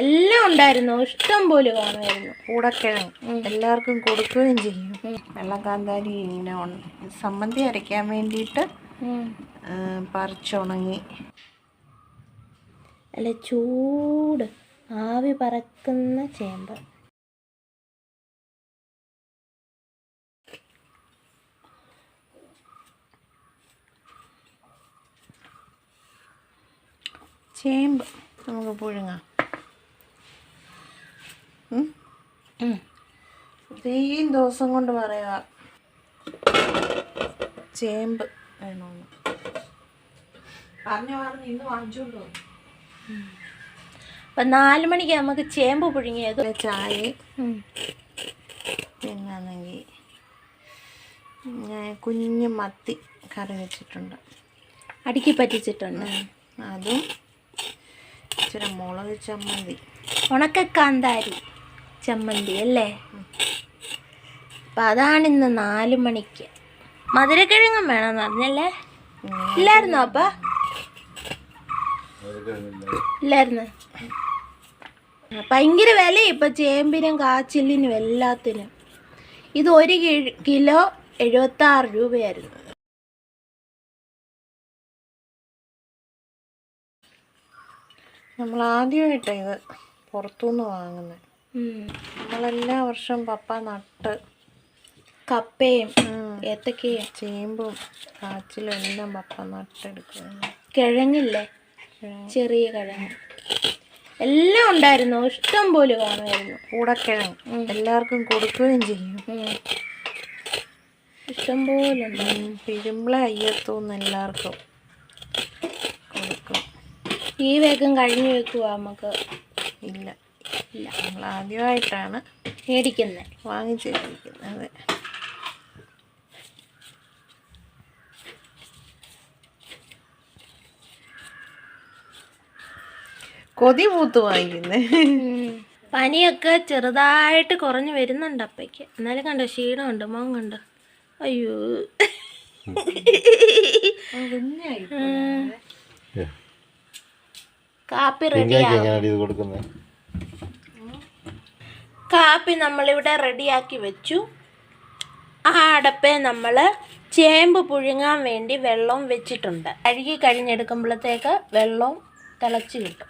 എല്ലാം ഉണ്ടായിരുന്നു. ഇഷ്ടം പോലെ കാണുമായിരുന്നു. കൂടക്കിഴങ്ങ്. എല്ലാവർക്കും കൊടുക്കുകയും ചെയ്യും. വെള്ളം കാന്താരി ഇങ്ങനെ സമ്മന്തി അരയ്ക്കാൻ വേണ്ടിയിട്ട് പറിച്ചുണങ്ങി. അല്ല ചൂട്. ആവി പറക്കുന്ന ചേമ്പ്. ചേമ്പ്. നമുക്ക് പുഴുങ്ങാം. ഇത്രയും ദിവസം കൊണ്ട് പറയുക. ചേമ്പ് വേണമെന്ന് പറഞ്ഞു പറഞ്ഞു ഇന്ന് വാങ്ങിച്ചോണ്ട് വന്നു. അപ്പം നാല് മണിക്ക് നമുക്ക് ചേമ്പ് പുഴുങ്ങിയത്. ചായ. പിന്നാണെങ്കിൽ ഞാൻ കുഞ്ഞു മത്തി കറി വെച്ചിട്ടുണ്ട്. അടുക്കി പറ്റിച്ചിട്ടുണ്ട്. അതും ഇച്ചിരി മുളക് ചമ്മന്തി. ഉണക്കക്കാന്താരി. ചമ്മന്തി അല്ലേ? അപ്പം അതാണ് ഇന്ന് നാല് മണിക്ക്. മധുരക്കിഴങ്ങും വേണമെന്ന് പറഞ്ഞല്ലേ? ഇല്ലായിരുന്നോ അപ്പ? ഇല്ലായിരുന്നു. ഭയങ്കര വില ഇപ്പൊ ചേമ്പിനും കാച്ചിലിനും എല്ലാത്തിനും. ഇത് ഒരു കിലോ എഴുപത്തി ആറ് രൂപയായിരുന്നു. നമ്മൾ ആദ്യമായിട്ടാണ് ഇത് പുറത്തുനിന്ന് വാങ്ങുന്നത്. നമ്മളെല്ലാ വർഷവും പപ്പ നട്ട് കപ്പയും ഏത്തക്കയും ചേമ്പും കാച്ചിലും എല്ലാം പപ്പ നട്ടെടുക്കുന്നത് കിഴങ്ങില്ലേ? ചെറിയ കിഴങ്ങ്. എല്ലാം ഉണ്ടായിരുന്നു. ഇഷ്ടം പോലെ കാണുമായിരുന്നു. കൂടക്കിഴങ്ങ്. എല്ലാവർക്കും കൊടുക്കുകയും ചെയ്യും. ഇഷ്ടം പോലെ ഉം, അയ്യത്തൂന്ന് എല്ലാവർക്കും കൊടുക്കും. ഈ വേഗം കഴിഞ്ഞു വെക്കുക നമുക്ക്? ഇല്ല. ഇല്ല നമ്മൾ ആദ്യമായിട്ടാണ് മേടിക്കുന്നത്. വാങ്ങിച്ചിരിക്കുന്നത് കൊതി പൂത്ത് വാങ്ങിക്കുന്നേ. പനിയൊക്കെ ചെറുതായിട്ട് കുറഞ്ഞു വരുന്നുണ്ട് അപ്പയ്ക്ക്. എന്നാലും കണ്ടോ ക്ഷീണമുണ്ട് മോൻ കണ്ടോ? അയ്യോ. കാപ്പി റെഡിയാ കാപ്പി നമ്മളിവിടെ റെഡിയാക്കി വെച്ചു. ആ അടപ്പേ നമ്മൾ ചേമ്പ് പുഴുങ്ങാൻ വേണ്ടി വെള്ളം വെച്ചിട്ടുണ്ട്. കഴുകി കഴിഞ്ഞെടുക്കുമ്പോഴത്തേക്ക് വെള്ളം തിളച്ച് കിട്ടും.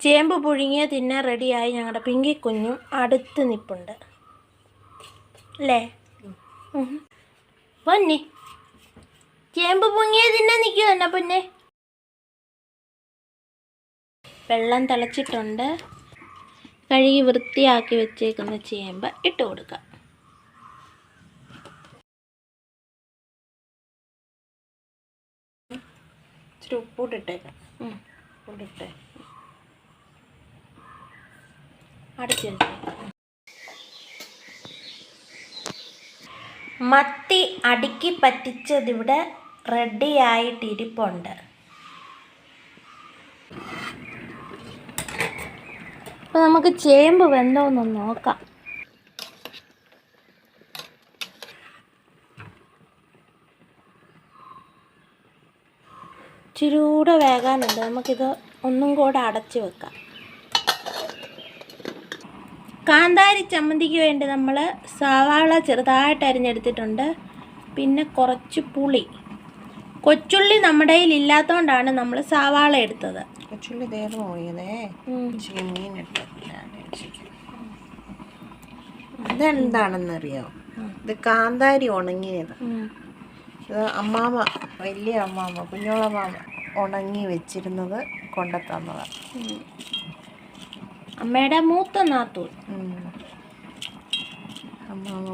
ചേമ്പ് പുഴുങ്ങിയ തിന്നെ റെഡിയായി ഞങ്ങളുടെ പിങ്കി കുഞ്ഞും അടുത്ത് നിപ്പുണ്ട്. അല്ലേ. പൊന്നി ചേമ്പ് പുഴുങ്ങിയ തിന്നെ നിൽക്കുമോ എന്നാ പൊന്നെ? വെള്ളം തിളച്ചിട്ടുണ്ട്. കഴുകി വൃത്തിയാക്കി വെച്ചേക്കുന്ന ചേമ്പ് ഇട്ട് കൊടുക്കുക. ഇച്ചിരി ഉപ്പൂട്ടിട്ടേക്കാം ഉം. അടച്ചു മത്തി അടുക്കി പറ്റിച്ചതിവിടെ റെഡിയായിട്ടിരിപ്പുണ്ട് അപ്പോൾ നമുക്ക് ചേമ്പ് വെന്തോന്ന് നോക്കാം. ചുരൂടെ വേകാനുണ്ട്. നമുക്കിത് ഒന്നും കൂടെ അടച്ചു വെക്കാം. കാന്താരി ചമ്മന്തിക്ക് വേണ്ടി നമ്മൾ സവാള ചെറുതായിട്ട് അരിഞ്ഞെടുത്തിട്ടുണ്ട്. പിന്നെ കുറച്ച് പുളി. കൊച്ചുള്ളി നമ്മുടെ കയ്യിൽ ഇല്ലാത്തതുകൊണ്ടാണ് നമ്മൾ സവാള എടുത്തത്. കൊച്ചുള്ളി തീർന്നു പോയതേ ഉം. മീൻ മീനിട്ട് ഇതെന്താണെന്നറിയോ ഇത് കാന്താരി ഉണങ്ങിയത്. ഇത് അമ്മാമ വലിയ അമ്മാമ കുഞ്ഞോളമ്മാമ ഉണങ്ങി വെച്ചിരുന്നത് കൊണ്ടുത്തന്നതാണ്. അമ്മയുടെ മൂത്ത നാത്തൂൻ. അമ്മാമ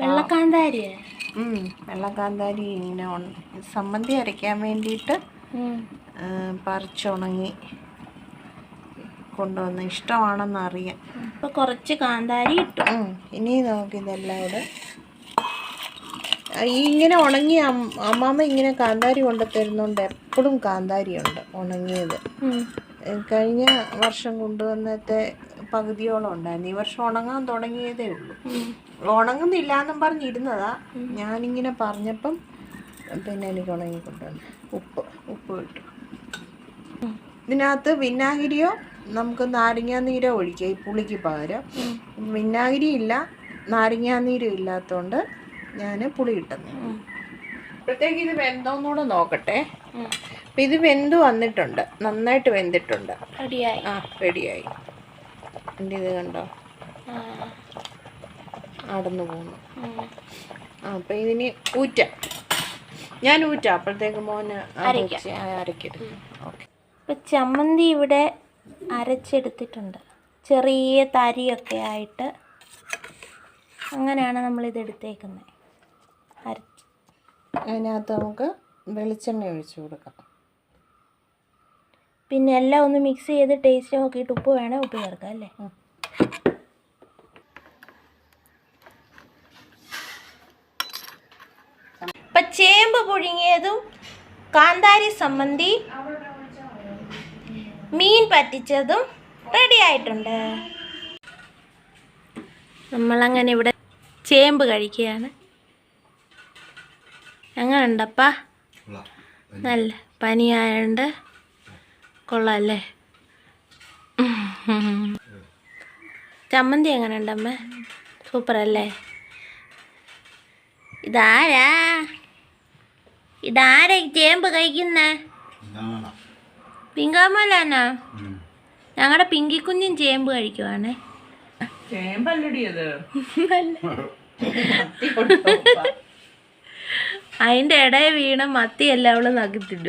വെള്ളക്കാന്താരി. വെള്ളക്കാന്താരി ഇങ്ങനെ സമ്മന്തി അരയ്ക്കാൻ വേണ്ടിയിട്ട് പറിച്ചുണങ്ങി കൊണ്ടുവന്ന്. ഇഷ്ടമാണെന്ന് അറിയാം ഇപ്പൊ കുറച്ച് കാന്താരി ഇട്ടു. ഇനി നമുക്കിതെല്ലാം കൂടെ ഇവിടെ ഈ ഇങ്ങനെ ഉണങ്ങി അമ്മാമ്മ ഇങ്ങനെ കാന്താരി കൊണ്ട് തരുന്നുണ്ട് എപ്പോഴും കാന്താരി ഉണ്ട് ഉണങ്ങിയത് കഴിഞ്ഞ വർഷം കൊണ്ടുവന്നത്തെ പകുതിയോളം ഉണ്ടായിരുന്നു. ഈ വർഷം ഉണങ്ങാൻ തുടങ്ങിയതേ ഉള്ളൂ. ഉണങ്ങുന്നില്ല എന്നും പറഞ്ഞിരുന്നതാ. ഞാനിങ്ങനെ പറഞ്ഞപ്പം പിന്നെ എനിക്ക് ഉണങ്ങി കൊണ്ടുവന്നു ഉപ്പ് ഉപ്പ് ഇട്ടു. ഇതിനകത്ത് വിനാഗിരിയോ നമുക്ക് നാരങ്ങാനീരോ ഒഴിക്കാം ഈ പുളിക്ക് പകരം. വിനാഗിരി ഇല്ല നാരങ്ങാനീരും ഇല്ലാത്തതുകൊണ്ട് ഞാൻ പുളി ഇട്ടുന്നു അപ്പോഴത്തേക്ക് ഇത് വെന്തോന്നൂടെ നോക്കട്ടെ. അപ്പം ഇത് വെന്ത് വന്നിട്ടുണ്ട് നന്നായിട്ട് വെന്തിട്ടുണ്ട്. റെഡിയായി. ആ റെഡിയായി. എന്റെ ഇത് കണ്ടോ? അടന്നു പോകുന്നു ആ അപ്പം ഇതിന് ഊറ്റ. ഞാൻ ഊറ്റ അപ്പോഴത്തേക്ക് മോന് അരക്കരുത് ഓക്കെ. ഇപ്പം ചമ്മന്തി ഇവിടെ അരച്ചെടുത്തിട്ടുണ്ട്. ചെറിയ തരിയൊക്കെ ആയിട്ട് അങ്ങനെയാണ് നമ്മളിത് എടുത്തേക്കുന്നത് അരച്ച് അതിനകത്ത് നമുക്ക് വെളിച്ചെണ്ണ ഒഴിച്ചു കൊടുക്കാം. പിന്നെ എല്ലാം ഒന്ന് മിക്സ് ചെയ്ത് ടേസ്റ്റ് നോക്കിയിട്ട് ഉപ്പ് വേണേൽ ഉപ്പ് ചേർക്കാം അല്ലേ? ഉം. ഇപ്പം ചേമ്പ് പുഴുങ്ങിയതും കാന്താരി സമ്മന്തി മീൻ പറ്റിച്ചതും റെഡി ആയിട്ടുണ്ട്. നമ്മളങ്ങനെ ഇവിടെ ചേമ്പ് കഴിക്കുകയാണ്. അങ്ങനെ ഉണ്ടപ്പാ നല്ല പനിയായോണ്ട് കൊള്ളാമല്ലേ ചമ്മന്തി എങ്ങനെ അമ്മ സൂപ്പർ അല്ലേ ഇതാരാ ഇതാരാ ചേമ്പ് കഴിക്കുന്നേ? പിങ്കാമലാനാ. ഞങ്ങളുടെ പിങ്കിക്കുഞ്ഞും ചേമ്പ് കഴിക്കുവാണേ. അതിന്റെ ഇടയെ വീണ മത്തി എല്ലാം അവൾ കടിക്കും.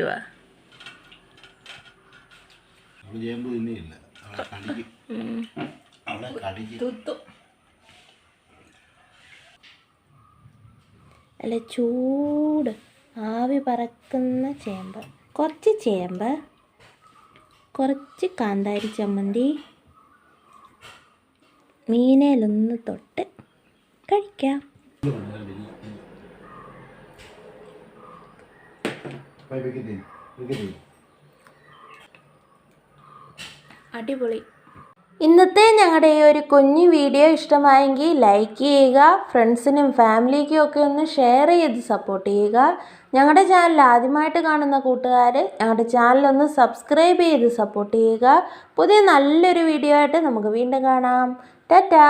അല്ല ചൂട്. ആവി പറക്കുന്ന ചേമ്പ്. കുറച്ച് ചേമ്പ്. കുറച്ച് കാന്താരി ചമ്മന്തി മീനയിലൊന്ന് തൊട്ട് കഴിക്കാം. അടിപൊളി. ഇന്നത്തെ ഞങ്ങളുടെ ഈ ഒരു കുഞ്ഞു വീഡിയോ ഇഷ്ടമായെങ്കിൽ ലൈക്ക് ചെയ്യുക ഫ്രണ്ട്സിനും ഫാമിലിക്കും ഒക്കെ ഒന്ന് ഷെയർ ചെയ്ത് സപ്പോർട്ട് ചെയ്യുക. ഞങ്ങളുടെ ചാനൽ ആദ്യമായിട്ട് കാണുന്ന കൂട്ടുകാർ ഞങ്ങളുടെ ചാനലൊന്ന് സബ്സ്ക്രൈബ് ചെയ്ത് സപ്പോർട്ട് ചെയ്യുക. പുതിയ നല്ലൊരു വീഡിയോ ആയിട്ട് നമുക്ക് വീണ്ടും കാണാം. ടാറ്റാ!